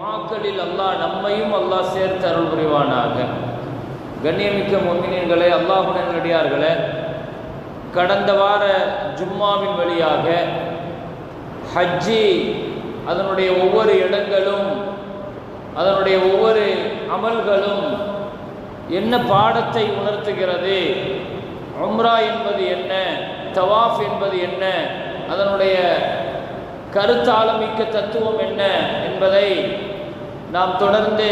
துவாக்களில் அல்லாஹ் நம்மையும் அல்லாஹ் சேர்த்து அருள் புரிவானாக. கண்ணியமிக்க மொமினியன்களே அல்லாஹுடன் நடிகார்களே கடந்த வார ஜும்மாவின் வழியாக ஹஜ்ஜி அதனுடைய ஒவ்வொரு இடங்களும் அதனுடைய ஒவ்வொரு அமல்களும் என்ன பாடத்தை உணர்த்துகிறது உம்ரா என்பது என்ன தவாஃப் என்பது என்ன அதனுடைய கருத்தாளமிக்க தத்துவம் என்ன என்பதை நாம் தொடர்ந்து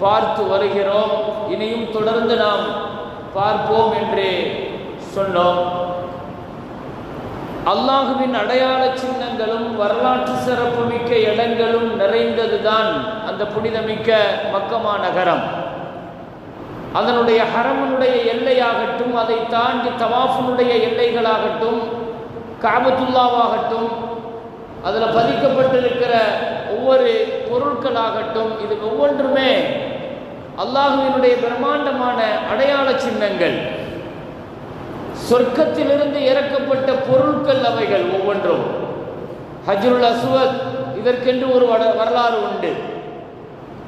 பார்த்து வருகிறோம். இனியும் தொடர்ந்து நாம் பார்ப்போம் என்று சொன்னோம். அல்லாஹுவின் அடையாள சின்னங்களும் வரலாற்று சிறப்புமிக்க இடங்களும் நிறைந்ததுதான் அந்த புனிதமிக்க மக்கமா நகரம். அதனுடைய ஹரமனுடைய எல்லையாகட்டும் அதை தாண்டி தவாஃபனுடைய எல்லைகளாகட்டும் காபத்துல்லாவாகட்டும் அதில் பதிக்கப்பட்டிருக்கிற ஒவ்வொரு பொருட்களாகட்டும் இது ஒவ்வொன்றுமே அல்லாஹுவினுடைய பிரம்மாண்டமான அடையாள சின்னங்கள். சொர்க்கத்திலிருந்து இறக்கப்பட்ட பொருட்கள் அவைகள் ஒவ்வொன்றும். ஹஜ்ருல் அசுவத் இதற்கென்று ஒரு வட- வரலாறு உண்டு.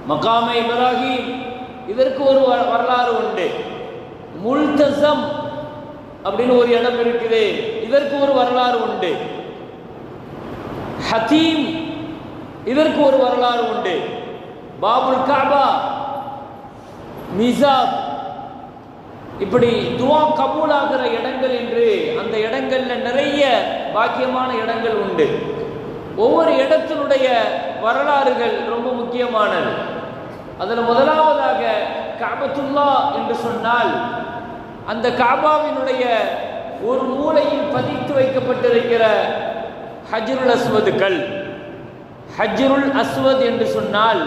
மகாமை இப்ராஹிம் இதற்கு ஒரு வ- வரலாறு உண்டு. முல்தசம் அப்படின்னு ஒரு இடம் இருக்குது இதற்கு ஒரு வரலாறு உண்டு. ஹதீம் இதற்கு ஒரு வரலாறு உண்டு. பாபுல் காபா மிசாப் இப்படி துவா கபூலாகிற இடங்கள் என்று அந்த இடங்கள்ல நிறைய பாக்கியமான இடங்கள் உண்டு. ஒவ்வொரு இடத்தினுடைய வரலாறுகள் ரொம்ப முக்கியமானது. அதில் முதலாவதாக காபத்துல்லா என்று சொன்னால் அந்த காபாவினுடைய ஒரு மூலையில் பதித்து வைக்கப்பட்டிருக்கிற ஹஜ்ருல் அஸ்வதுக்கள். ஹஜ்ருல் அஸ்வத் என்று சொன்னால்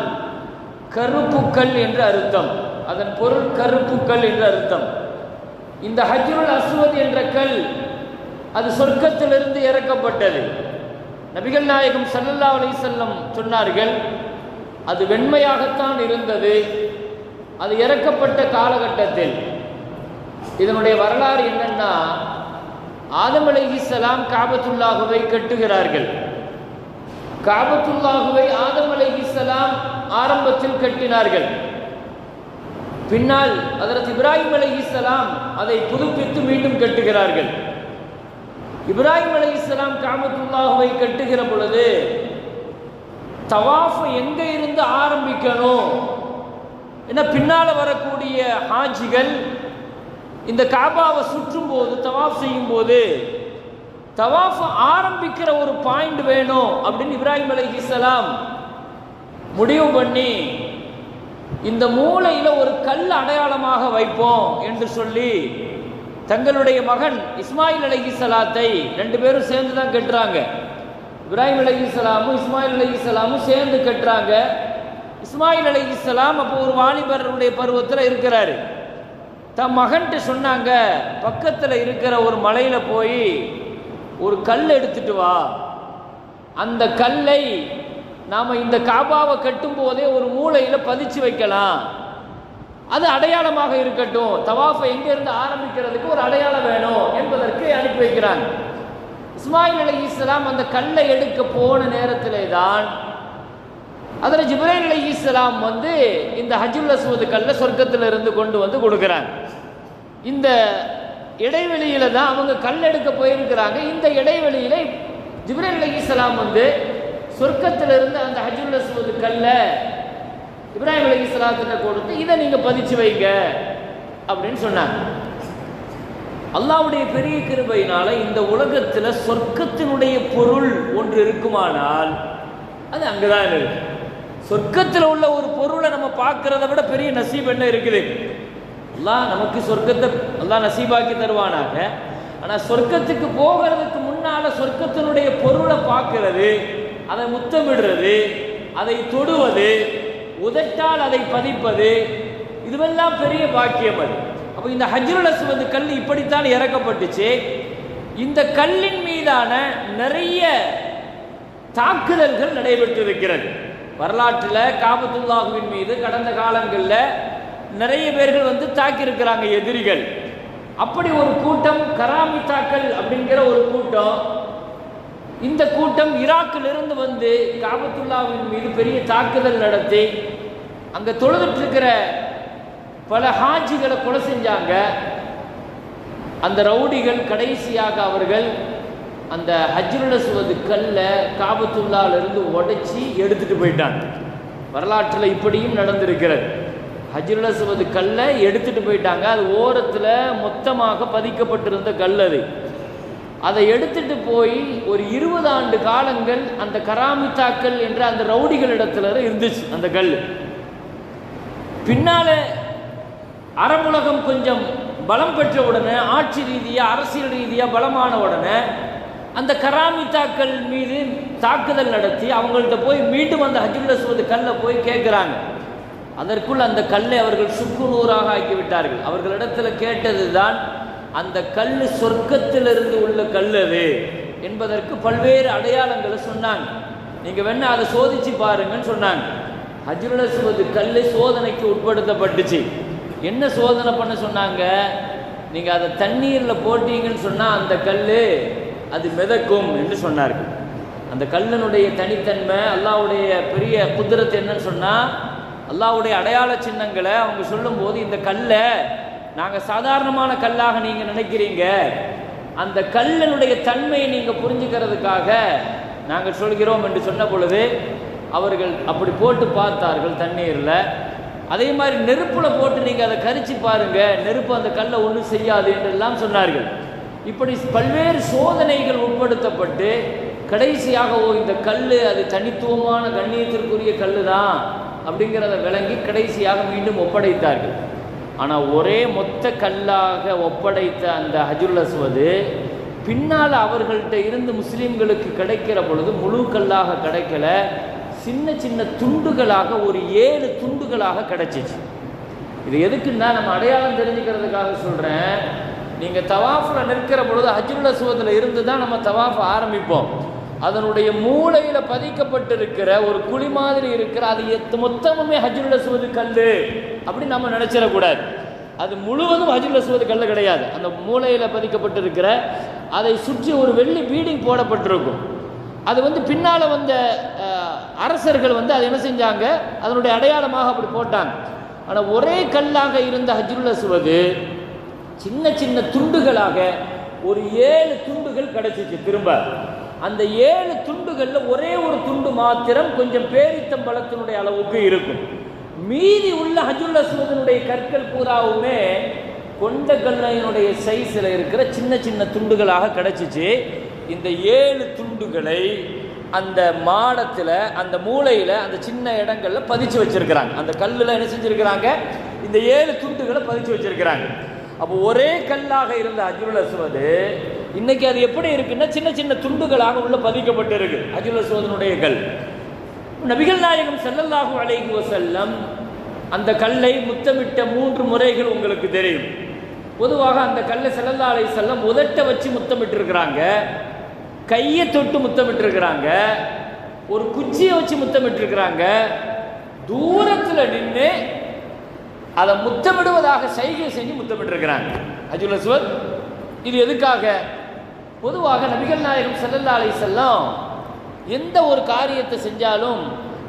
கருப்புக்கல் என்று அர்த்தம். அதன் பொருள் கருப்புக்கல் என்று அர்த்தம். இந்த ஹஜ்ருல் அஸ்வத் என்ற கல் அது சொர்க்கத்திலிருந்து இறக்கப்பட்டது. நபிகள் நாயகம் சல்லல்லா அலி செல்லம் சொன்னார்கள் அது வெண்மையாகத்தான் இருந்தது. அது இறக்கப்பட்ட காலகட்டத்தில். இதனுடைய வரலாறு என்னன்னா ஆதம் இஸ்லாம் காபத்துல்லாஹுவை கட்டுகிறார்கள். காபத்துல்லாஹுவை ஆதம் அலைஹிஸ்ஸலாம் ஆரம்பத்தில் கட்டினார்கள். பின்னால் அதற்கு இப்ராஹிம் அலைஹிஸ்ஸலாம் அதை புதுப்பித்து மீண்டும் கட்டுகிறார்கள். இப்ராஹிம் அலைஹிஸ்ஸலாம் காமத்துல்லாஹுவை கட்டுகிற பொழுது தவாஃப் எங்க இருந்து ஆரம்பிக்கணும்? ஏன்னா பின்னால வரக்கூடிய ஹாஜிகள் இந்த காபாவை சுற்றும் போது தவாஃப் செய்யும் போது தவாஃப் ஆரம்பிக்கிற ஒரு பாயிண்ட் வேணும் அப்படின்னு இப்ராஹிம் அலைஹிஸ்ஸலாம் முடிவு பண்ணி இந்த மூளையில் ஒரு கல் அடையாளமாக வைப்போம் என்று சொல்லி தங்களுடைய மகன் இஸ்மாயில் அலைஹிஸ்ஸலாத்தை ரெண்டு பேரும் சேர்ந்து தான் கட்டுறாங்க. இப்ராஹிம் சலாமும் இஸ்மாயில் அலைஹிஸ்ஸலாமும் சேர்ந்து கட்டுறாங்க. இஸ்மாயில் அலைஹிஸ்ஸலாம் அப்போ ஒரு வாலிபருடைய பருவத்தில் இருக்கிறாரு. தன் மகன்ட்டு சொன்னாங்க பக்கத்தில் இருக்கிற ஒரு மலையில் போய் ஒரு கல் எடுத்துட்டு வா. அந்த கல்லை நாம் இந்த காபாவை கட்டும் போதே ஒரு மூளையில் பதிச்சு வைக்கலாம். அது அடையாளமாக இருக்கட்டும். தவாஃபை எங்கேருந்து ஆரம்பிக்கிறதுக்கு ஒரு அடையாளம் வேணும் என்பதற்கு அனுப்பி வைக்கிறாங்க இஸ்மாயில் அலி இஸ்லாம் அந்த கல்லை எடுக்க போன நேரத்திலே தான் அதில் ஜிப்ரேல் அலி இஸ்லாம் வந்து இந்த ஹஜுல் அஸ்வது கல்லை சொர்க்கத்தில் இருந்து கொண்டு வந்து கொடுக்குறாங்க இந்த இடைவெளியில தான் அவங்க கல் எடுக்க போயிருக்கிறாங்க. இந்த இடைவெளியில ஜிப்ரல் அலி இஸ்லாம் வந்து சொர்க்கத்திலிருந்து அந்த ஹஜ்ருல் அஸ்வது கல்ல இப்ராஹிம் அலி இஸ்லாத்திட்ட கொடுத்து இதை நீங்கள் பதிச்சு வைங்க அப்படின்னு சொன்னாங்க. அல்லாவுடைய பெரிய கிருபையினால இந்த உலகத்தில் சொர்க்கத்தினுடைய பொருள் ஒன்று இருக்குமானால் அது அங்கதான் இருக்கு. சொர்க்கத்தில் உள்ள ஒரு பொருளை நம்ம பார்க்கறத விட பெரிய நசீப் என்ன இருக்குது? அல்லாஹ் நமக்கு சொர்க்கத்தை அல்லாஹ் நசீபாக்கி தருவானாக. ஆனால் சொர்க்கத்துக்கு போகிறதுக்கு முன்னால சொர்க்கத்தினுடைய பொருளை பார்க்கறது அதை முத்தமிடுறது அதை தொடுவது உதட்டால் அதை பதிப்பது இதுவெல்லாம் பெரிய பாக்கியம் அது. அப்போ இந்த ஹஜ்ருல் அஸ்வத் கல் இப்படித்தான் இறக்கப்பட்டுச்சு. இந்த கல்லின் மீதான நிறைய தாக்குதல்கள் நடைபெற்றிருக்கிறது. வரலாற்றில் காபத்துல்லாஹுவின் மீது கடந்த காலங்களில் நிறைய பேர்கள் வந்து தாக்கியிருக்கிறாங்க எதிரிகள். அப்படி ஒரு கூட்டம் கராமித்தாக்கள் அப்படிங்கிற ஒரு கூட்டம் இந்த கூட்டம் ஈராக்கிலிருந்து வந்து காபத்துல்லாவின் மீது பெரிய தாக்குதல் நடத்தி அங்கே தொழுதுட்டு இருக்கிற பல ஹாஜிகளை கொலை செஞ்சாங்க. அந்த ரவுடிகள் கடைசியாக அவர்கள் அந்த ஹஜ்ருல சுவது கல்ல காபத்துல்லாவிலிருந்து உடைச்சி எடுத்துட்டு போயிட்டாங்க. வரலாற்றில் இப்படியும் நடந்திருக்கிறது. ஹஜ்ருல சுவது கல்லை எடுத்துட்டு போயிட்டாங்க. அது ஓரத்தில் மொத்தமாக பதிக்கப்பட்டிருந்த கல் அது. அதை எடுத்துட்டு போய் ஒரு இருபது ஆண்டு காலங்கள் அந்த கராமித்தாக்கள் என்ற அந்த ரவுடிகள் இடத்துல இருந்துச்சு அந்த கல். பின்னால அரபுலகம் கொஞ்சம் பலம் பெற்ற உடனே ஆட்சி ரீதியாக அரசியல் ரீதியாக பலமான உடனே அந்த கராமித்தாக்கள் மீது தாக்குதல் நடத்தி அவங்கள்ட்ட போய் மீண்டும் அந்த ஹஜ்ருல் அஸ்வது கல்லை போய் கேட்குறாங்க அதற்குள் அந்த கல்லை அவர்கள் சுக்குநூறாக ஆக்கிவிட்டார்கள். அவர்களிடத்தில் கேட்டதுதான் அந்த கல் சொர்க்கத்திலிருந்து உள்ள கல் அது என்பதற்கு பல்வேறு அடையாளங்களை சொன்னாங்க. நீங்கள் வேணா அதை சோதிச்சு பாருங்கன்னு சொன்னாங்க. ஹஜ்ருல் அஸ்வது கல் சோதனைக்கு உட்படுத்தப்பட்டுச்சு. என்ன சோதனை பண்ண சொன்னாங்க? நீங்கள் அதை தண்ணீரில் போட்டீங்கன்னு சொன்னால் அந்த கல் அது மிதக்கும் என்று சொன்னார்கள். அந்த கல்லினுடைய தனித்தன்மை அல்லாவுடைய பெரிய குதிரத்து என்னன்னு சொன்னால் அல்லாவுடைய அடையாள சின்னங்களை அவங்க சொல்லும்போது இந்த கல்லை நாங்கள் சாதாரணமான கல்லாக நீங்கள் நினைக்கிறீங்க. அந்த கல்லனுடைய தன்மையை நீங்கள் புரிஞ்சுக்கிறதுக்காக நாங்கள் சொல்கிறோம் என்று சொன்ன பொழுது அவர்கள் அப்படி போட்டு பார்த்தார்கள் தண்ணீரில். அதே மாதிரி நெருப்பில் போட்டு நீங்கள் அதை கரிச்சு பாருங்க நெருப்பு அந்த கல்லை ஒன்றும் செய்யாது என்றெல்லாம் சொன்னார்கள். இப்படி பல்வேறு சோதனைகள் உட்படுத்தப்பட்டு கடைசியாக ஓ இந்த கல் அது தனித்துவமான கண்ணியத்திற்குரிய கல் தான் அப்படிங்கிறத விளங்கி கடைசியாக மீண்டும் ஒப்படைத்தார்கள். ஆனால் ஒரே மொத்த கல்லாக ஒப்படைத்த அந்த ஹஜுல் அஸ்வது பின்னால் அவர்கள்ட்ட இருந்து முஸ்லீம்களுக்கு கிடைக்கிற பொழுது முழு கல்லாக கிடைக்கல. சின்ன சின்ன துண்டுகளாக ஒரு ஏழு துண்டுகளாக கிடைச்சிச்சு. இது எதுக்குன்னா நம்ம அடையாளம் தெரிஞ்சுக்கிறதுக்காக சொல்கிறேன் நீங்கள் தவாஃபில் நிற்கிற பொழுது ஹஜ்ருல் அஸ்வதில் இருந்து தான் நம்ம தவாஃப் ஆரம்பிப்போம். அதனுடைய மூளையில் பதிக்கப்பட்டிருக்கிற ஒரு குழி மாதிரி இருக்கிற அது எத்து மொத்தமுமே ஹஜ்ருல் அசுவது கல் அப்படி நம்ம நினச்சிடக்கூடாது. அது முழுவதும் ஹஜ்ருல் அசுவது கல் கிடையாது. அந்த மூளையில் பதிக்கப்பட்டிருக்கிற அதை சுற்றி ஒரு வெள்ளி பீடிங் போடப்பட்டிருக்கும். அது வந்து பின்னால் வந்த அரசர்கள் வந்து அதை என்ன செஞ்சாங்க? அதனுடைய அடையாளமாக அப்படி போட்டாங்க. ஆனால் ஒரே கல்லாக இருந்த ஹஜ்ருல் அசுவது சின்ன சின்ன துண்டுகளாக ஒரு ஏழு துண்டுகள் கிடைச்சிச்சு திரும்ப. அந்த ஏழு துண்டுகளில் ஒரே ஒரு துண்டு மாத்திரம் கொஞ்சம் பேரித்தம்பழத்தினுடைய அளவுக்கு இருக்கும். மீதி உள்ள ஹஜுல் அஸ்வதனுடைய கற்கள் பூராவுமே கொண்ட கல்லையினுடைய சைஸில் இருக்கிற சின்ன சின்ன துண்டுகளாக கிடச்சிச்சு. இந்த ஏழு துண்டுகளை அந்த மாடத்தில் அந்த மூளையில் அந்த சின்ன இடங்களில் பதிச்சு வச்சிருக்கிறாங்க. அந்த கல்லில் என்ன செஞ்சிருக்கிறாங்க? இந்த ஏழு துண்டுகளை பதிச்சு வச்சிருக்கிறாங்க. அப்போ ஒரே கல்லாக இருந்த அஜுல் இன்னைக்கு அது எப்படி இருக்குன்னா சின்ன சின்ன துண்டுகளாக உள்ள பதிக்கப்பட்டு இருக்கு அஜுல் அஸ்வதனுடைய கல். நபிகள் நாயகம் ஸல்லல்லாஹு அலைஹி வஸல்லம் அந்த கல்லை முத்தமிட்ட மூன்று முறைகள் உங்களுக்கு தெரியும். பொதுவாக அந்த கல்லை செல்லல்லா அலை செல்லம் உதட்ட வச்சு முத்தமிட்டு இருக்கிறாங்க கையை தொட்டு முத்தமிட்டு இருக்கிறாங்க ஒரு குச்சியை வச்சு முத்தமிட்டு இருக்கிறாங்க தூரத்தில் நின்று அதை முத்தமிடுவதாக சைகை செஞ்சு முத்தமிட்டிருக்கிறாங்க. அஜுல் அஸ்வத் இது எதுக்காக? பொதுவாக நபிகள் நாயகம் ஸல்லல்லாஹு செல்லாம் எந்த ஒரு காரியத்தை செஞ்சாலும்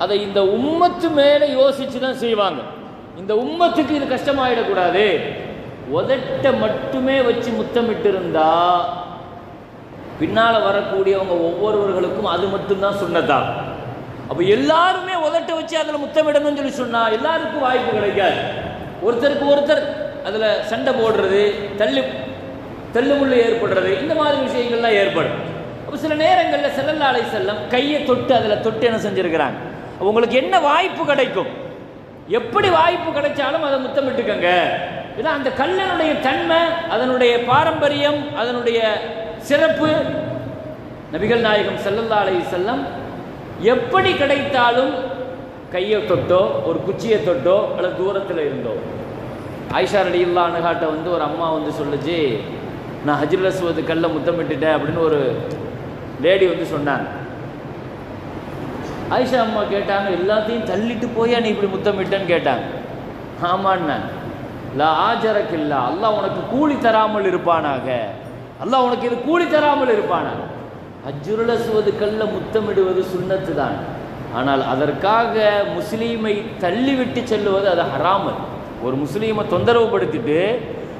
அதை இந்த உம்மத்து மேலே யோசிச்சு தான் செய்வாங்க. இந்த உம்மத்துக்கு இது கஷ்டமாயிடக்கூடாது. உதட்ட மட்டுமே வச்சு முத்தமிட்டு இருந்தா பின்னால் வரக்கூடியவங்க ஒவ்வொருவர்களுக்கும் அது மட்டும்தான் சொன்னதா அப்போ எல்லாருமே உதட்ட வச்சு அதில் முத்தமிடணும்னு சொல்லி சொன்னால் எல்லாருக்கும் வாய்ப்பு கிடைக்காது. ஒருத்தருக்கு ஒருத்தர் அதில் சண்டை போடுறது தள்ளி தெல்லுமுள்ளு ஏற்படுறது இந்த மாதிரி விஷயங்கள்லாம் ஏற்படும். அப்போ சில நேரங்களில் செல்லல்லாலை செல்லம் கையை தொட்டு அதில் தொட்டு என்ன செஞ்சுருக்கிறாங்க? உங்களுக்கு என்ன வாய்ப்பு கிடைக்கும்? எப்படி வாய்ப்பு கிடைச்சாலும் அதை முத்தமிட்டுக்கங்க. ஏன்னா அந்த கல்லனுடைய தன்மை அதனுடைய பாரம்பரியம் அதனுடைய சிறப்பு நபிகள் நாயகம் ஸல்லல்லாஹு அலைஹி செல்லம் எப்படி கிடைத்தாலும் கையை தொட்டோ ஒரு குச்சியை தொட்டோ அல்லது தூரத்தில் இருந்தோ. அடி இல்லா அணுகாட்ட வந்து ஒரு அம்மா வந்து சொல்லுச்சு நான் ஹஜ்ருல் அஸ்வத் கல்ல முத்தமிட்டுட்டேன் அப்படின்னு ஒரு லேடி வந்து சொன்னாங்க. ஆயிஷா அம்மா கேட்டாங்க எல்லாத்தையும் தள்ளிட்டு போய் நீ இப்படி முத்தமிட்டேன்னு கேட்டாங்க. ஆமாண்ணா. லா ஆஜரக் இல்லா அல்லாஹ் உனக்கு கூலி தராமல் இருப்பானாக. அல்லாஹ் உனக்கு இது கூலி தராமல் இருப்பானாக. ஹஜ்ருல் கல்ல முத்தமிடுவது சுண்ணத்து தான் ஆனால் அதற்காக முஸ்லீமை தள்ளிவிட்டு செல்லுவது அது ஹராமல் ஒரு முஸ்லீமை தொந்தரவுப்படுத்திட்டு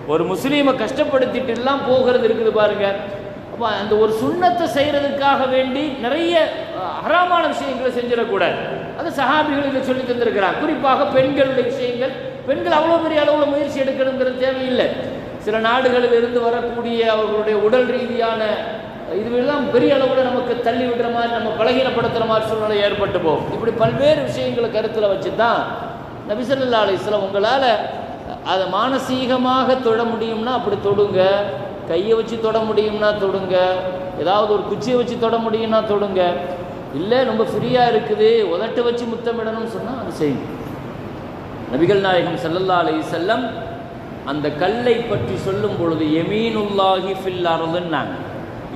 ஒரு முஸ்லீமை கஷ்டப்படுத்திட்டு எல்லாம் போகிறது இருக்குது பாருங்க. அப்போ அந்த ஒரு சுண்ணத்தை செய்கிறதுக்காக வேண்டி நிறைய அஹ், விஷயங்களை செஞ்சிடக்கூடாது. அது சஹாபிகள் இதை சொல்லி தந்திருக்கிறாங்க. குறிப்பாக பெண்களுடைய விஷயங்கள். பெண்கள் அவ்வளோ பெரிய அளவில் முயற்சி எடுக்கணுங்கிறது தேவையில்லை. சில நாடுகளில் இருந்து வரக்கூடிய அவர்களுடைய உடல் ரீதியான இதுவெல்லாம் பெரிய அளவில் நமக்கு தள்ளி விடுற மாதிரி நம்ம பலகீனப்படுத்துகிற மாதிரி சூழ்நிலை ஏற்பட்டு போகும். இப்படி பல்வேறு விஷயங்களை கருத்தில் வச்சு தான் நபிசல்லா அலிஸ்லாம் உங்களால் அதை மானசீகமாக தொட முடியும்னா அப்படி தொடுங்க. கையை வச்சு தொட முடியும்னா தொடுங்க. ஏதாவது ஒரு குச்சியை வச்சு தொட முடியும்னா தொடுங்க. இல்லை ரொம்ப ஃப்ரீயாக இருக்குது உதட்ட வச்சு முத்தமிடணும்னு சொன்னால் அது செய்யுங்க. நபிகள் நாயகம் ஸல்லல்லாஹு அலி செல்லம் அந்த கல்லை பற்றி சொல்லும் பொழுது எமீனுல்லாஹி ஃபில் அருதுன்னாங்க.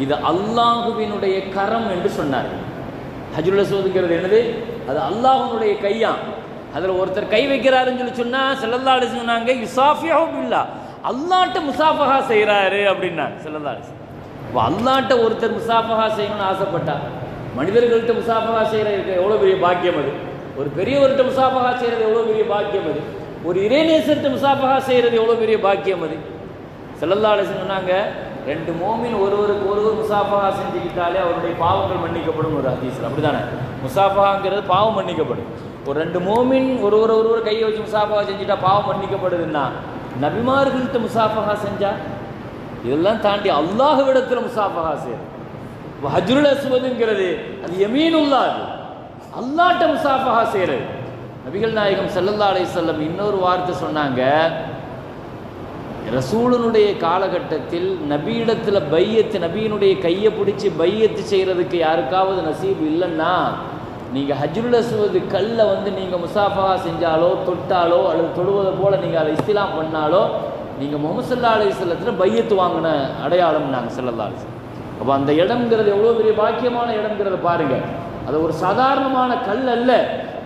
இது அல்லாஹுவினுடைய கரம் என்று சொன்னார் ஹஜ்ருல் சோதுங்கிறது என்னது? அது அல்லாஹுனுடைய கையான் அதில் ஒருத்தர் கை வைக்கிறாருன்னு சொல்லி சொன்னால் செல்லல்லா அலைஹி சொன்னாங்க யுசாஃபியஹு இல்லா அல்லாஹ்ட்ட முசாஃபகா செய்கிறாரு அப்படின்னாங்க செல்லல்லா அலைஹி இப்போ அல்லாட்ட ஒருத்தர் முசாஃபகா செய்யணும்னு ஆசைப்பட்டா மனிதர்கள்ட்ட முசாஃபகா செய்கிறது எவ்வளோ பெரிய பாக்கியம் அது? ஒரு பெரியவர்கிட்ட முசாஃபகா செய்கிறது எவ்வளோ பெரிய பாக்கியம் அது? ஒரு இறைநேசர்கிட்ட முசாஃபகா செய்கிறது எவ்வளோ பெரிய பாக்கியம் அது? செல்லல்லா அலைஹி சொன்னாங்க ரெண்டு மோமின் ஒருவருக்கு ஒருவர் முசாஃபகா செஞ்சுக்கிட்டாலே அவருடைய பாவங்கள் மன்னிக்கப்படும் ஒரு அதீஷ் அப்படி தானே முசாஃபகாங்கிறது பாவம் மன்னிக்கப்படும். ஒரு ரெண்டு மோமின் ஒருவர் ஒருவர் கையை வச்சு முசாஃபஹா செஞ்சுட்டா பாவம் மன்னிக்கப்படுதுன்னா நபிமார்கள்ட்ட முசாஃபகா செஞ்சா? இதெல்லாம் தாண்டி அல்லாஹ்விடத்தில் முசாஃபகா செய்யுது ஹஜ்ருல் அஸ்வதுங்கிறது அது யமீனுல்லா அது. அல்லாட்ட முசாஃபஹா செய்கிறது நபிகள் நாயகம் செல்லல்லா அலை செல்லம் இன்னொரு வார்த்தை சொன்னாங்க. ரசூலனுடைய காலகட்டத்தில் நபியிடத்தில் பையத்து நபியினுடைய கையை பிடிச்சி பையத்து செய்கிறதுக்கு யாருக்காவது நசீப் இல்லைன்னா நீங்கள் ஹஜ்ருல் அசுவது கல்லை வந்து நீங்கள் முசாஃபா செஞ்சாலோ தொட்டாலோ அல்லது தொடுவதை போல் நீங்கள் அதை இஸ்திலாம் பண்ணாலோ நீங்கள் முகமது சல்லா அலைஹி பையத்து வாங்கின அடையாளம் நாங்கள் ஸல்லல்லாஹு அலைஹி அப்போ அந்த இடம்ங்கிறது எவ்வளோ பெரிய பாக்கியமான இடம்ங்கிறத பாருங்கள் அது ஒரு சாதாரணமான கல் அல்ல.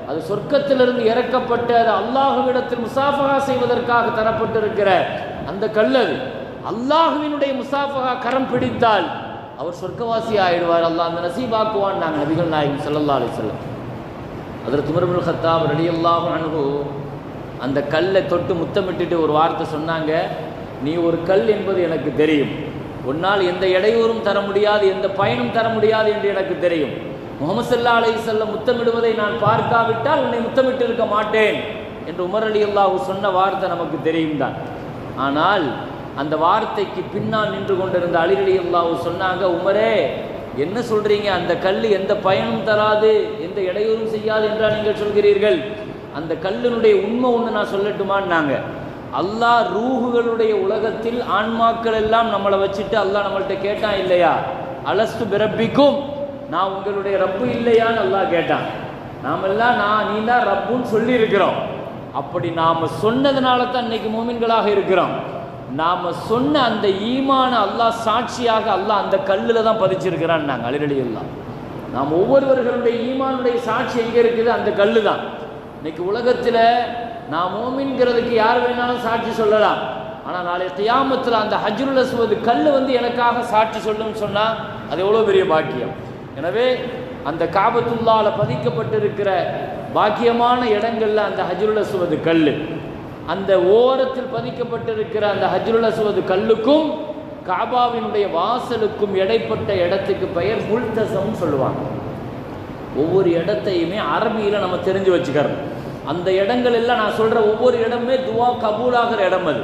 அது சொர்க்கத்திலிருந்து இறக்கப்பட்டு அது அல்லாஹுவிடத்தில் முசாஃபகா செய்வதற்காக தரப்பட்டிருக்கிற அந்த கல் அது. அல்லாஹுவினுடைய முசாஃபகா கரம் பிடித்தால் அவர் சொர்க்கவாசி ஆயிடுவார் அல்லாஹ் அந்த நசீபாக்குவான் நாங்கள் நபிகள் நாயகம் செல்லல்லா அலி செல்லம் அதில் துமர்புல் ஹத்தாப் ரலியல்லாஹு அணுகு அந்த கல்லை தொட்டு முத்தமிட்டுட்டு ஒரு வார்த்தை சொன்னாங்க. நீ ஒரு கல் என்பது எனக்கு தெரியும். உன்னால் எந்த இடையூறும் தர முடியாது எந்த பயனும் தர முடியாது என்று எனக்கு தெரியும். முகமது சல்லா அலி செல்லம் முத்தமிடுவதை நான் பார்க்காவிட்டால் உன்னை முத்தமிட்டு இருக்க மாட்டேன் என்று உமர் அலி அல்லாஹூ சொன்ன வார்த்தை நமக்கு தெரியும் தான். ஆனால் அந்த வார்த்தைக்கு பின்னால் நின்று கொண்டிருந்த அலி அல்லாஹு சொன்னாங்க உமரே என்ன சொல்றீங்க? அந்த கல் எந்த பயனும் தராது எந்த இடையூறும் செய்யாது என்றா நீங்கள் சொல்கிறீர்கள். அந்த கல்லினுடைய உண்மை ஒன்று நான் சொல்லட்டுமான்னாங்க. அல்லாஹ் ரூஹுகளுடைய உலகத்தில் ஆன்மாக்கள் எல்லாம் நம்மளை வச்சுட்டு அல்லாஹ் நம்மள்கிட்ட கேட்டான் இல்லையா? அலஸ்து பிறப்பிக்கும் நான் உங்களுடைய ரப்பு இல்லையான்னு அல்லாஹ் கேட்டான். நாமெல்லாம் நான் நீ தான் ரப்புன்னு சொல்லியிருக்கிறோம். அப்படி நாம் சொன்னதுனால தான் இன்னைக்கு மோமின்களாக இருக்கிறோம். நாம் சொன்ன அந்த ஈமான அல்லாஹ் சாட்சியாக அல்லாஹ் அந்த கல்லில் தான் பதிச்சிருக்கிறான் நாங்கள் அலிரலியெல்லாம் நாம் ஒவ்வொருவர்களுடைய ஈமானுடைய சாட்சி எங்கே இருக்குது? அந்த கல்லு தான். இன்னைக்கு உலகத்தில் நாம் ஓமின்கிறதுக்கு யார் வேணாலும் சாட்சி சொல்லலாம். ஆனால் நாளைய தியாமத்தில் அந்த ஹஜ்ருல் அஸ்வது கல் வந்து எனக்காக சாட்சி சொல்லும்னு சொன்னால் அது எவ்வளோ பெரிய பாக்கியம்? எனவே அந்த காபத்துல்லால பதிக்கப்பட்டிருக்கிற பாக்கியமான இடங்களில் அந்த ஹஜ்ருல் அஸ்வது கல் அந்த ஓரத்தில் பதிக்கப்பட்டிருக்கிற அந்த ஹஜ்ருல் அஸ்வது கல்லுக்கும் காபாவினுடைய வாசலுக்கும் இடைப்பட்ட இடத்துக்கு பெயர் முல்தசம் சொல்லுவாங்க. ஒவ்வொரு இடத்தையுமே அரபியில் நம்ம தெரிஞ்சு வச்சுக்கிறோம். அந்த இடங்கள் எல்லாம் நான் சொல்கிற ஒவ்வொரு இடமே துவா கபூலாகிற இடம் அது.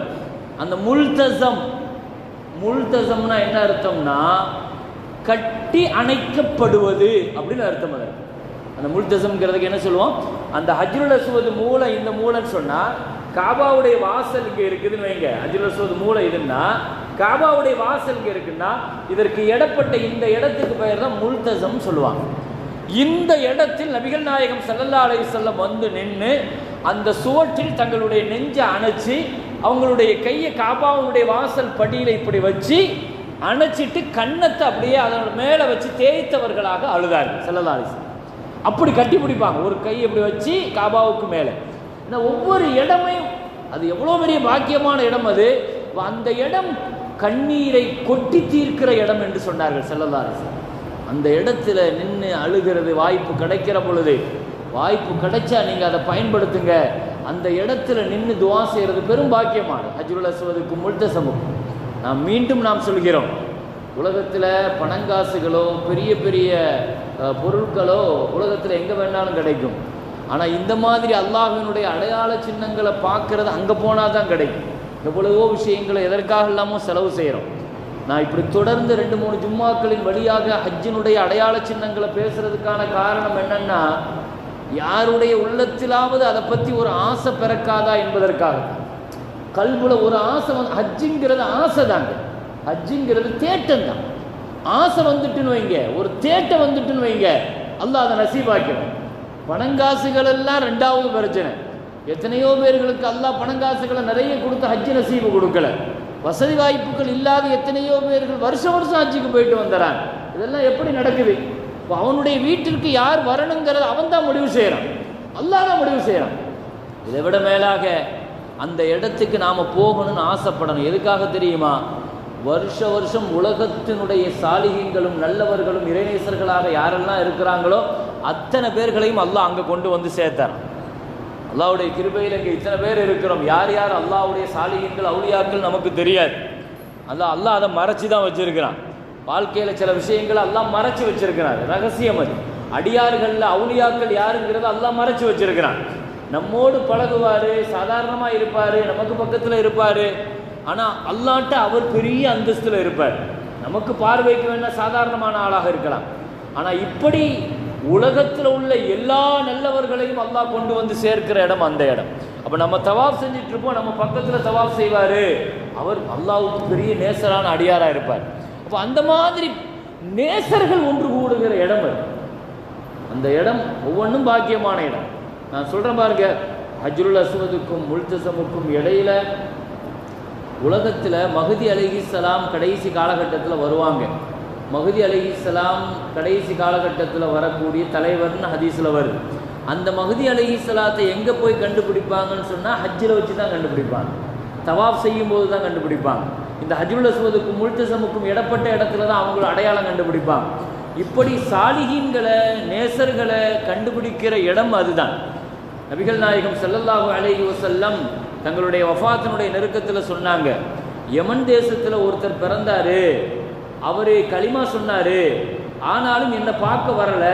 அந்த முல்தசம் முல்தசம்னா என்ன அர்த்தம்னா கட்டி அணைக்கப்படுவது அப்படின்னு அர்த்தம் அது. அந்த முல்தசம்ங்கிறதுக்கு என்ன சொல்லுவோம்? அந்த ஹஜ்ருல் அசுவது மூளை இந்த மூளைன்னு சொன்னால் காபாவுடைய வாசல் இங்கே இருக்குதுன்னு வைங்க. அஞ்சு லட்சம் மூளை இதுன்னா காபாவுடைய வாசல் இங்கே இருக்குன்னா இதற்கு இடப்பட்ட இந்த இடத்துக்கு பெயர் தான் முல்தசம் சொல்லுவாங்க. இந்த இடத்தில் நபிகள் நாயகம் ஸல்லல்லாஹு அலை செல்லம் வந்து நின்று அந்த சுவற்றில் தங்களுடைய நெஞ்சை அணைச்சி அவங்களுடைய கையை காபாவுடைய வாசல் படியில் இப்படி வச்சு அணைச்சிட்டு கன்னத்தை அப்படியே அதோட மேலே வச்சு தேய்த்தவர்களாக அழுதார்கள் ஸல்லல்லாஹு அப்படி கட்டி பிடிப்பாங்க. ஒரு கை இப்படி வச்சு காபாவுக்கு மேலே. இந்த ஒவ்வொரு இடமையும் அது எவ்வளோ பெரிய பாக்கியமான இடம் அது? அந்த இடம் கண்ணீரை கொட்டி தீர்க்கிற இடம் என்று சொன்னார்கள் செல்லதாரசு அந்த இடத்துல நின்று அழுகிறது வாய்ப்பு கிடைக்கிற பொழுது வாய்ப்பு கிடைச்சா நீங்கள் அதை பயன்படுத்துங்க. அந்த இடத்துல நின்று துவா செய்கிறது பெரும் பாக்கியமான அஜுல் அசுவதுக்கு முழுத்த சமூகம் நாம் மீண்டும் நாம் சொல்கிறோம் உலகத்தில் பணங்காசுகளோ பெரிய பெரிய பொருட்களோ உலகத்தில் எங்கே வேணாலும் கிடைக்கும். ஆனால் இந்த மாதிரி அல்லாஹினுடைய அடையாள சின்னங்களை பார்க்கறது அங்கே போனால் தான் கிடைக்கும். எவ்வளவோ விஷயங்களை எதற்காக இல்லாமல் செலவு செய்கிறோம் நான் இப்படி தொடர்ந்து ரெண்டு மூணு ஜும்மாக்களின் வழியாக ஹஜ்ஜினுடைய அடையாள சின்னங்களை பேசுறதுக்கான காரணம் என்னன்னா யாருடைய உள்ளத்திலாவது அதை பற்றி ஒரு ஆசை பிறக்காதா என்பதற்காக. கல்புல ஒரு ஆசை வந்து ஹஜ்ஜிங்கிறது ஆசை தாங்க. ஹஜ்ஜிங்கிறது தேட்டம் தான் ஆசை வந்துட்டுன்னு வைங்க. ஒரு தேட்டம் வந்துட்டுன்னு வைங்க. அல்லாஹ் அதை நசீபாக்கணும் பணங்காசுகள் எல்லாம் ரெண்டாவது பிரச்சனை. எத்தனையோ பேர்களுக்கு அல்லாஹ் பணங்காசுகளை நிறைய கொடுத்து ஹஜ்ஜு நசீவு கொடுக்கல. வசதி வாய்ப்புகள் இல்லாத எத்தனையோ பேர்கள் வருஷம் வருஷம் ஹஜ்ஜுக்கு போயிட்டு வந்துடுறான் இதெல்லாம் எப்படி நடக்குது? இப்போ அவனுடைய வீட்டிற்கு யார் வரணுங்கிறத அவன் தான் முடிவு செய்கிறான் அல்லாஹ் தான் முடிவு செய்கிறான் இதை விட மேலாக அந்த இடத்துக்கு நாம் போகணும்னு ஆசைப்படணும். எதுக்காக தெரியுமா? வருஷ வருஷம் உலகத்தினுடைய சாலிகங்களும் நல்லவர்களும் இறைநேசர்களாக யாரெல்லாம் இருக்கிறாங்களோ அத்தனை பேர்களையும் அல்லாஹ் அங்கே கொண்டு வந்து சேர்த்தார். அல்லாவுடைய கிருபையில் இங்கே இத்தனை பேர் இருக்கிறோம். யார் யார் அல்லாவுடைய சாலிகங்கள் அவுளியாக்கள் நமக்கு தெரியாது. அல்லாஹ் அல்லாஹ் அதை மறைச்சி தான் வச்சிருக்கிறான். வாழ்க்கையில் சில விஷயங்களை எல்லாம் மறைச்சி வச்சிருக்கிறார். ரகசியம் அது. அடியார்களில் அவுளியாக்கள் யாருங்கிறத எல்லாம் மறைச்சி வச்சிருக்கிறான். நம்மோடு பழகுவார் சாதாரணமாக இருப்பார் நமக்கு பக்கத்தில் இருப்பார். ஆனால் அல்லாட்ட அவர் பெரிய அந்தஸ்தில் இருப்பார். நமக்கு பார்வைக்கு வேணால் சாதாரணமான ஆளாக இருக்கலாம். ஆனால் இப்படி உலகத்தில் உள்ள எல்லா நல்லவர்களையும் அல்லாஹ் கொண்டு வந்து சேர்க்கிற இடம் அந்த இடம். அப்போ நம்ம தவாப் செஞ்சுட்டு இருப்போம் நம்ம பக்கத்தில் தவாப் செய்வார். அவர் அல்லாவுக்கு பெரிய நேசரான அடியாராக இருப்பார். அப்போ அந்த மாதிரி நேசர்கள் ஒன்று கூடுகிற இடம் அது. அந்த இடம் ஒவ்வொன்றும் பாக்கியமான இடம். நான் சொல்கிறேன் பாருங்க ஹஜ்ருல் அஸ்மதுக்கும் முல்தசமுக்கும் இடையில உலகத்தில் மகுதி அலைஹிஸ்ஸலாம் கடைசி காலகட்டத்தில் வருவாங்க. மகுதி இஸ்லாம் கடைசி காலகட்டத்தில் வரக்கூடிய தலைவர்னு ஹதீஸில் வருது. அந்த மகுதி இஸ்லாத்தை எங்கே போய் கண்டுபிடிப்பாங்கன்னு சொன்னால் ஹஜ்ஜில் வச்சு தான் கண்டுபிடிப்பாங்க. தவாப் செய்யும் போது தான் கண்டுபிடிப்பாங்க. இந்த ஹஜ்ருல் அசுவதுக்கும் முல்தசமுக்கும் இடப்பட்ட இடத்துல தான் அவங்கள அடையாளம் கண்டுபிடிப்பாங்க. இப்படி சாலிகீன்களை நேசர்களை கண்டுபிடிக்கிற இடம் அதுதான். நபிகள் நாயகம் செல்லல்லாஹு அலைஹி வசல்லம் தங்களுடைய வஃபாத்தினுடைய நெருக்கத்தில் சொன்னாங்க யமன் தேசத்தில் ஒருத்தர் பிறந்தாரு அவர் களிமா சொன்னார் ஆனாலும் என்னை பார்க்க வரல.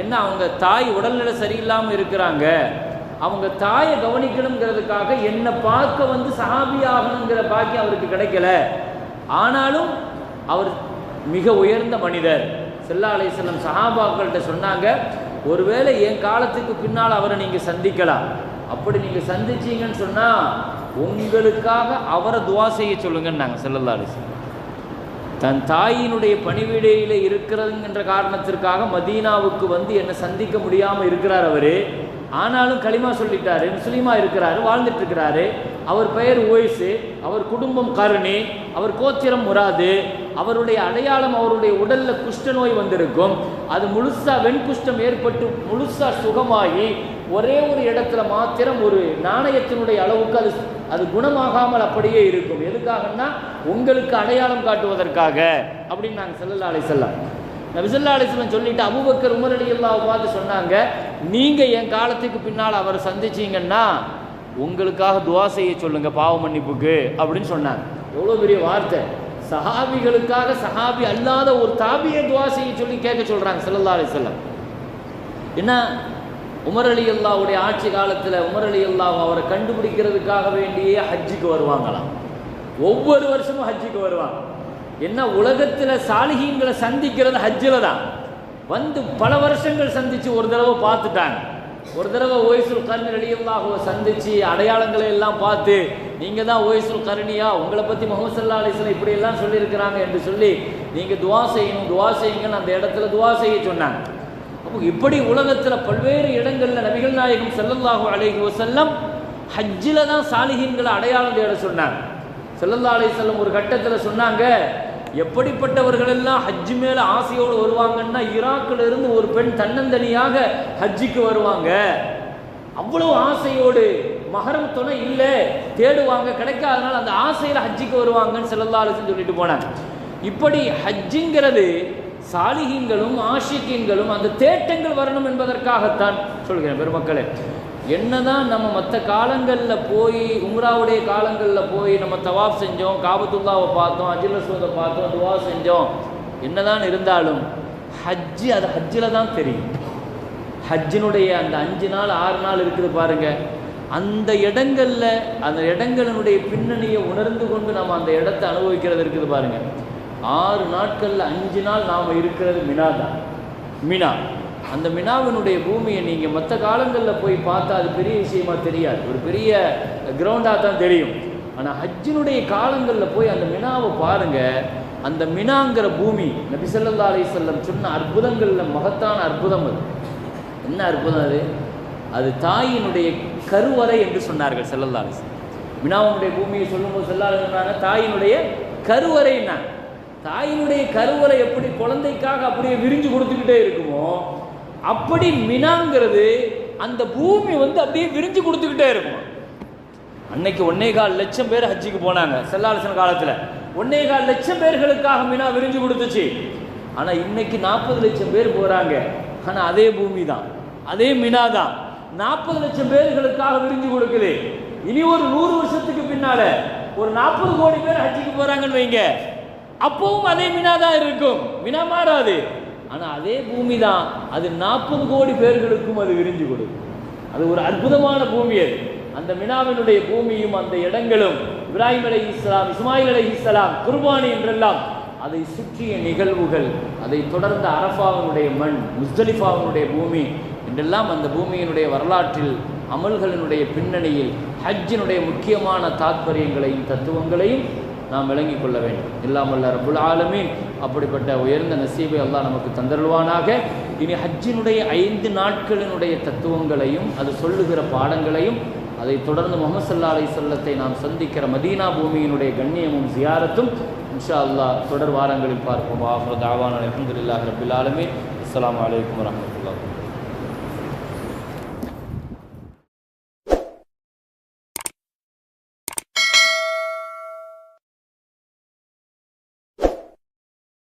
என்ன அவங்க தாய் உடல்நிலை சரியில்லாமல் இருக்கிறாங்க. அவங்க தாயை கவனிக்கணுங்கிறதுக்காக என்னை பார்க்க வந்து சஹாபி ஆகணுங்கிற பாக்கியம் அவருக்கு கிடைக்கல. ஆனாலும் அவர் மிக உயர்ந்த மனிதர். செல்லா அலைஹிஸ்ஸலாம் சஹாபாக்கள்கிட்ட சொன்னாங்க ஒருவேளை என் காலத்துக்கு பின்னால் அவரை நீங்கள் சந்திக்கலாம். அப்படி நீங்கள் சந்திச்சீங்கன்னு சொன்னால் உங்களுக்காக அவரை துவா செய்ய நாங்கள் செல்லல்லா அலிஸ்லாம் தன் தாயினுடைய பணிவிடையில் இருக்கிறதுங்கிற காரணத்திற்காக மதீனாவுக்கு வந்து என்னை சந்திக்க முடியாமல் இருக்கிறார் அவர். ஆனாலும் களிமா சொல்லிட்டாரு முஸ்லீமா இருக்கிறாரு வாழ்ந்துட்டு இருக்கிறாரு. அவர் பெயர் ஓய்ஸு அவர் குடும்பம் கருணி அவர் கோத்திரம் முராது அவருடைய அடையாளம் அவருடைய உடலில் குஷ்ட நோய் வந்திருக்கும். அது முழுசாக வெண்குஷ்டம் ஏற்பட்டு முழுசா சுகமாகி ஒரே ஒரு இடத்துல மாத்திரம் ஒரு நாணயத்தினுடைய அளவுக்கு அது அது குணமாகாமல் அப்படியே இருக்கும். எதுக்காகன்னா உங்களுக்கு அடையாளம் காட்டுவதற்காக அப்படின்னு நாங்கள் செல்லல்லா அலை செல்லாம் நபிசல்லா அலிஸ்லாம் சொல்லிட்டு அபுபக்கர் உமர் அலி அல்லாவை பார்த்து சொன்னாங்க நீங்கள் என் காலத்துக்கு பின்னால் அவரை சந்திச்சீங்கன்னா உங்களுக்காக துவா செய்ய சொல்லுங்கள் பாவ மன்னிப்புக்கு அப்படின்னு சொன்னாங்க. எவ்வளோ பெரிய வார்த்தை. சஹாபிகளுக்காக சஹாபி அல்லாத ஒரு தாபியை துவா செய்ய சொல்லி கேட்க சொல்கிறாங்க செல்லல்லா அலிஸ்லாம் என்ன? உமர் அலி அல்லாவுடைய ஆட்சி காலத்தில் உமர் அலி அல்லாஹ் அவரை கண்டுபிடிக்கிறதுக்காக வேண்டியே ஹஜ்ஜுக்கு வருவாங்களாம். ஒவ்வொரு வருஷமும் ஹஜ்ஜுக்கு வருவாங்க. என்ன உலகத்தில் சாலிகீன்களை சந்திக்கிறது ஹஜ்ஜில் தான். வந்து பல வருஷங்கள் சந்திச்சு ஒரு தடவை பார்த்துட்டாங்க. ஒரு தடவை ஓய்சுல் கருணி அலியல்லாஹுவை சந்திச்சு அடையாளங்களை எல்லாம் பார்த்து நீங்கள் தான் ஓய்சுல் கருணியா உங்களை பற்றி முகமது சல்லா அலிஸ்லாம் இப்படி எல்லாம் சொல்லியிருக்கிறாங்க என்று சொல்லி நீங்கள் துவா செய்யணும் துவா செய்யுங்கன்னு அந்த இடத்துல துவா செய்ய சொன்னாங்க. அப்போ இப்படி உலகத்தில் பல்வேறு இடங்களில் நபிகள் நாயகம் செல்லல்லாஹு அலைஹி வசல்லம் ஹஜ்ஜில் தான் சாலிஹீன்களை அடையாளம் தேட சொன்னாங்க. செல்லல்லா அலைஹி செல்லம் ஒரு கட்டத்தில் சொன்னாங்க எப்படிப்பட்டவர்கள் எல்லாம் ஹஜ்ஜு மேலே ஆசையோடு வருவாங்கன்னா ஈராக்கில் இருந்து ஒரு பெண் தன்னந்தனியாக ஹஜ்ஜிக்கு வருவாங்க. அவ்வளோ ஆசையோடு மகரம் துணை இல்லை தேடுவாங்க கிடைக்காதனால அந்த ஆசையில் ஹஜ்ஜுக்கு வருவாங்கன்னு செல்லல்லா அலிசன் சொல்லிட்டு போனாங்க. இப்படி ஹஜ்ஜிங்கிறது சாலிகீன்களும் ஆஷிகீன்களும் அந்த தேட்டங்கள் வரணும் என்பதற்காகத்தான் சொல்கிறேன் பெருமக்களே. என்னதான் நம்ம மற்ற காலங்களில் போய் உம்ராவுடைய காலங்களில் போய் நம்ம தவாப் செஞ்சோம் காபத்துல்லாவை பார்த்தோம் அஜிலசூதை பார்த்தோம் துவா செஞ்சோம் என்னதான் இருந்தாலும் ஹஜ்ஜு அது ஹஜ்ஜில் தான் தெரியும். ஹஜ்ஜினுடைய அந்த அஞ்சு நாள் ஆறு நாள் இருக்குது பாருங்கள் அந்த இடங்களில் அந்த இடங்களினுடைய பின்னணியை உணர்ந்து கொண்டு நம்ம அந்த இடத்தை அனுபவிக்கிறது இருக்குது பாருங்கள் ஆறு நாட்களில் அஞ்சு நாள் நாம் இருக்கிறது மினா தான். மினா. அந்த மினாவினுடைய பூமியை நீங்கள் மற்ற காலங்களில் போய் பார்த்தா அது பெரிய விஷயமா தெரியாது. ஒரு பெரிய கிரவுண்டாக தான் தெரியும். ஆனால் ஹஜ்ஜினுடைய காலங்களில் போய் அந்த மினாவை பாருங்கள் அந்த மினாங்கிற பூமி நபிசல்லா அலி செல்லம் சொன்ன அற்புதங்களில் மகத்தான அற்புதம் அது. என்ன அற்புதம் அது? அது தாயினுடைய கருவறை என்று சொன்னார்கள் செல்லல்லா அலைஹி மினாவுடைய பூமியை சொல்லும்போது செல்லாத சொன்னாங்க தாயினுடைய கருவறைன்னா தாயினுடைய கருவறை எப்படி குழந்தைக்காக அப்படியே விரிஞ்சு கொடுத்துக்கிட்டே இருக்குமோ அப்படி மினாங்கிறது அந்த பூமி வந்து அப்படியே விரிஞ்சு கொடுத்துக்கிட்டே இருக்கும். அன்னைக்கு ஒன்னே கால் லட்சம் பேர் ஹஜ்ஜிக்கு போனாங்க செல்லாலசன காலத்தில். ஒன்னே கால் லட்சம் பேர்களுக்காக மினா விரிஞ்சு கொடுத்துச்சு. ஆனால் இன்னைக்கு நாற்பது லட்சம் பேர் போகிறாங்க ஆனால் அதே பூமி தான் அதே மினா தான் நாற்பது லட்சம் பேர்களுக்காக விரிஞ்சு கொடுக்குது. இனி ஒரு நூறு வருஷத்துக்கு பின்னால ஒரு நாற்பது கோடி பேர் ஹஜ்ஜிக்கு போகிறாங்கன்னு வைங்க. அப்பவும் அதே மினா தான் இருக்கும். வினா மாறாது. ஆனால் அதே பூமி தான் அது நாற்பது கோடி பேர்களுக்கும் அது விரிஞ்சு கொடுக்கும். அது ஒரு அற்புதமான பூமி அது. அந்த மினாவினுடைய பூமியும் அந்த இடங்களும் இப்ராஹிம் அலை இஸ்லாம் இஸ்மாயில் அலை இஸ்லாம் குர்பானி என்றெல்லாம் அதை சுற்றிய நிகழ்வுகள் அதை தொடர்ந்த அரஃபாவினுடைய மண் முஸ்தலிஃபாவினுடைய பூமி என்றெல்லாம் அந்த பூமியினுடைய வரலாற்றில் அமல்களினுடைய பின்னணியில் ஹஜ்ஜினுடைய முக்கியமான தாத்பரியங்களையும் தத்துவங்களையும் நாம் விளங்கிக் கொள்ள வேண்டும். இல்லாமல்ல ரபுல் ஆலமீன் அப்படிப்பட்ட உயர்ந்த நசீபை அல்லாஹ் நமக்கு தந்தருள்வானாக. இனி ஹஜ்ஜினுடைய ஐந்து நாட்களினுடைய தத்துவங்களையும் அது சொல்லுகிற பாடங்களையும் அதை தொடர்ந்து முகமது சல்லா அலை சொல்லத்தை நாம் சந்திக்கிற மதீனா பூமியினுடைய கண்ணியமும் ஜியாரத்தும் இன்ஷா அல்லாஹ் தொடர் வாரங்களில் பார்ப்போம். ஆஃபர் தாவான் அலமதுல்லாஹ் ரபுல் ஆலமீன். அஸ்லாம் வலைக்கம் வரமத்துல்லா